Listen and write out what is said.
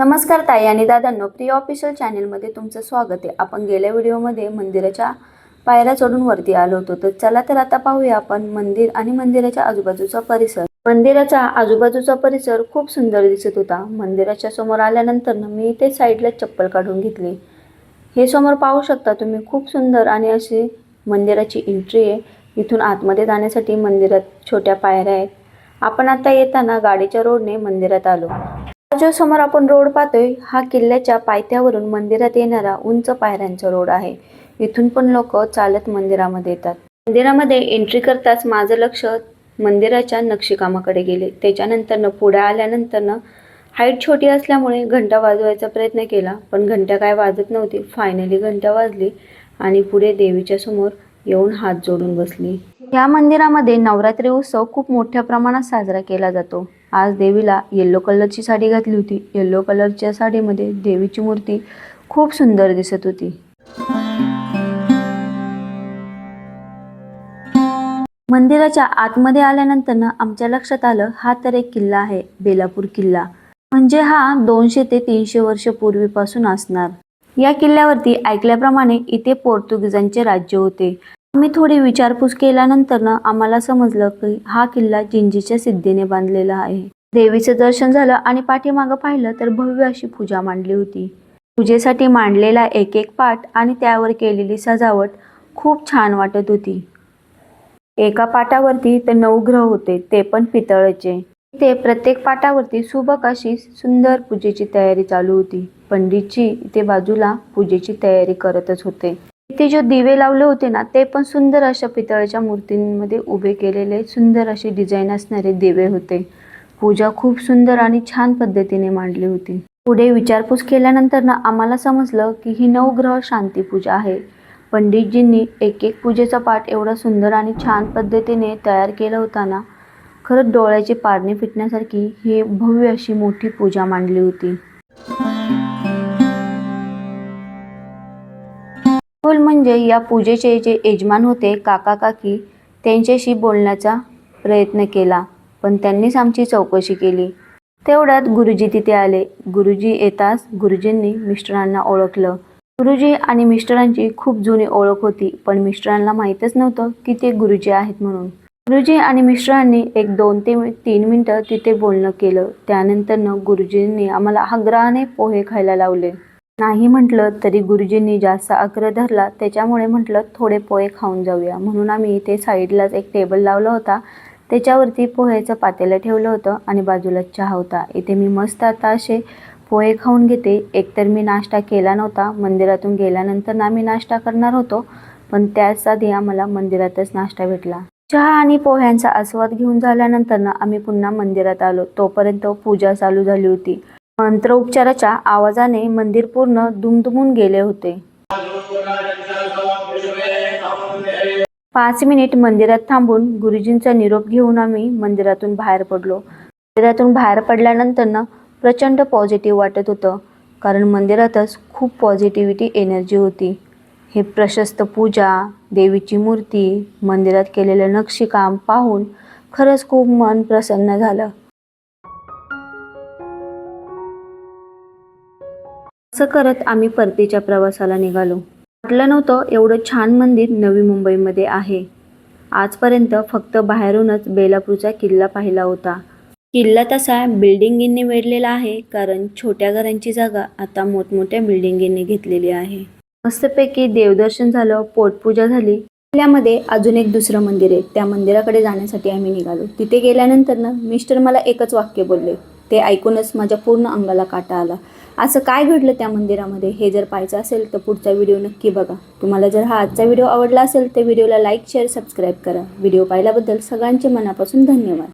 नमस्कार ताई आणि दादांनो प्रिय ऑफिशियल चॅनेलमध्ये तुमचं स्वागत आहे. आपण गेल्या व्हिडिओमध्ये मंदिराच्या पायऱ्या चढून वरती आलो होतो. तर चला तर आता पाहूया आपण मंदिर आणि मंदिराच्या आजूबाजूचा परिसर. मंदिराचा आजूबाजूचा परिसर खूप सुंदर दिसत होता. मंदिराच्या समोर आल्यानंतर मी इथे साईडला चप्पल काढून घेतली. हे समोर पाहू शकता तुम्ही खूप सुंदर आणि अशी मंदिराची एंट्री आहे. इथून आतमध्ये जाण्यासाठी मंदिरात छोट्या पायऱ्या आहेत. आपण आता येताना गाडीच्या रोडने मंदिरात आलो. जो समोर आपण रोड पाहतोय. हा किल्ल्याच्या पायथ्यावरून मंदिरात येणारा उंच पायऱ्यांचा रोड आहे. इथून पण लोक चालत मंदिरामध्ये येतात. मंदिरामध्ये एंट्री करताच माझं लक्ष मंदिराच्या नक्षीकामाकडे गेले. त्याच्यानंतरनं पुढे आल्यानंतरनं हाईट छोटी असल्यामुळे घंटा वाजवायचा प्रयत्न केला. पण घंटा काय वाजत नव्हती. फायनली घंटा वाजली आणि पुढे देवीच्या समोर येऊन हात जोडून बसली. या मंदिरामध्ये नवरात्री उत्सव खूप मोठ्या प्रमाणात साजरा केला जातो. आज देवीला येल्लो कलरची साडी घातली होती. येल्लो कलरच्या साडीमध्ये देवीची मूर्ती खूप सुंदर दिसत होती. मंदिराच्या आतमध्ये आल्यानंतर आमच्या लक्षात आलं हा तर एक किल्ला आहे बेलापूर किल्ला. म्हणजे हा दोनशे ते तीनशे वर्ष पूर्वीपासून असणार. या किल्ल्यावरती ऐकल्याप्रमाणे इथे पोर्तुगीजांचे राज्य होते. आम्ही थोडी विचारपूस केल्यानंतर ना आम्हाला समजलं की हा किल्ला जिंजीच्या सिद्धीने बांधलेला आहे. देवीचं दर्शन झालं आणि पाठीमागं पाहिलं तर भव्य अशी पूजा मांडली होती. पूजेसाठी मांडलेला एक एक पाट आणि त्यावर केलेली सजावट खूप छान वाटत होती. एका पाटावरती ते नऊ ग्रह होते ते पण पितळाचे. इथे प्रत्येक पाटावरती सुबक अशी सुंदर पूजेची तयारी चालू होती. पंडितजी इथे बाजूला पूजेची तयारी करतच होते. इथे जे दिवे लावले होते ना ते पण सुंदर अशा पितळाच्या मूर्तींमध्ये उभे केलेले सुंदर असे डिझाईन असणारे दिवे होते. पूजा खूप सुंदर आणि छान पद्धतीने मांडली होती. पुढे विचारपूस केल्यानंतर ना आम्हाला समजलं की ही नवग्रह शांती पूजा आहे. पंडितजींनी एक एक पूजेचा पाठ एवढा सुंदर आणि छान पद्धतीने तयार केला होता ना खरंच डोळ्याचे पारणे फिटण्यासारखी ही भव्य अशी मोठी पूजा मांडली होती. खोल म्हणजे या पूजेचे जे यजमान होते काका काकी त्यांच्याशी बोलण्याचा प्रयत्न केला पण त्यांनीच आमची चौकशी केली. तेवढ्यात गुरुजी तिथे आले. गुरुजी येताच गुरुजींनी मिस्टरांना ओळखलं. गुरुजी आणि मिस्टरांची खूप जुनी ओळख होती पण मिस्टरांना माहीतच नव्हतं की ते गुरुजी आहेत म्हणून. गुरुजी आणि मिश्रांनी एक दोन ते तीन मिनटं तिथे बोलणं केलं. त्यानंतरनं गुरुजींनी आम्हाला आग्रहाने पोहे खायला लावले. नाही म्हटलं तरी गुरुजींनी जास्त आग्रह धरला. त्याच्यामुळे म्हटलं थोडे पोहे खाऊन जाऊया. म्हणून आम्ही इथे साईडलाच एक टेबल लावला होता. त्याच्यावरती पोह्याचं पातेलं ठेवलं होतं आणि बाजूला चहा होता. इथे मी मस्त आता असे पोहे खाऊन घेते. एकतर मी नाश्ता केला नव्हता. मंदिरातून गेल्यानंतर ना मी नाश्ता करणार होतो. पण त्याच आधी आम्हाला मंदिरातच नाश्ता भेटला. चहा आणि पोह्यांचा आस्वाद घेऊन झाल्यानंतर आम्ही पुन्हा मंदिरात आलो. तोपर्यंत पूजा चालू झाली होती. मंत्रोपचाराच्या आवाजाने मंदिर पूर्ण दुमदुमून गेले होते. पाच मिनिट मंदिरात थांबून गुरुजींचा निरोप घेऊन आम्ही मंदिरातून बाहेर पडलो. मंदिरातून बाहेर पडल्यानंतरनं प्रचंड पॉझिटिव्ह वाटत होतं. कारण मंदिरातच खूप पॉझिटिव्हिटी एनर्जी होती. हे प्रशस्त पूजा देवीची मूर्ती मंदिरात केलेलं नक्षीकाम पाहून खरंच खूप मन प्रसन्न झालं. असं करत आम्ही परतीच्या प्रवासाला निघालो. वाटलं नव्हतं एवढं छान मंदिर नवी मुंबईमध्ये आहे. आजपर्यंत फक्त बाहेरूनच बेलापूरचा किल्ला पाहिला होता. किल्ला तसा बिल्डिंगींनी वेढलेला आहे कारण छोट्या घरांची जागा आता मोठमोठ्या बिल्डिंगींनी घेतलेली आहे. मस्तपैकी देवदर्शन झालं पोटपूजा झाली. किल्ल्यामध्ये अजून एक दुसरं मंदिर आहे. त्या मंदिराकडे जाण्यासाठी आम्ही निघालो. तिथे गेल्यानंतर ना मिस्टर मला एकच वाक्य बोलले. ते ऐकूनच माझ्या पूर्ण अंगाला काटा आला. असं काय घडलं त्या मंदिरामध्ये? हे जर पाहायचं असेल तर पुढचा व्हिडिओ नक्की बघा. तुम्हाला जर हा आजचा व्हिडिओ आवडला असेल तर व्हिडिओला लाईक शेअर सबस्क्राईब करा. व्हिडिओ पाहिल्याबद्दल सगळ्यांचे मनापासून धन्यवाद.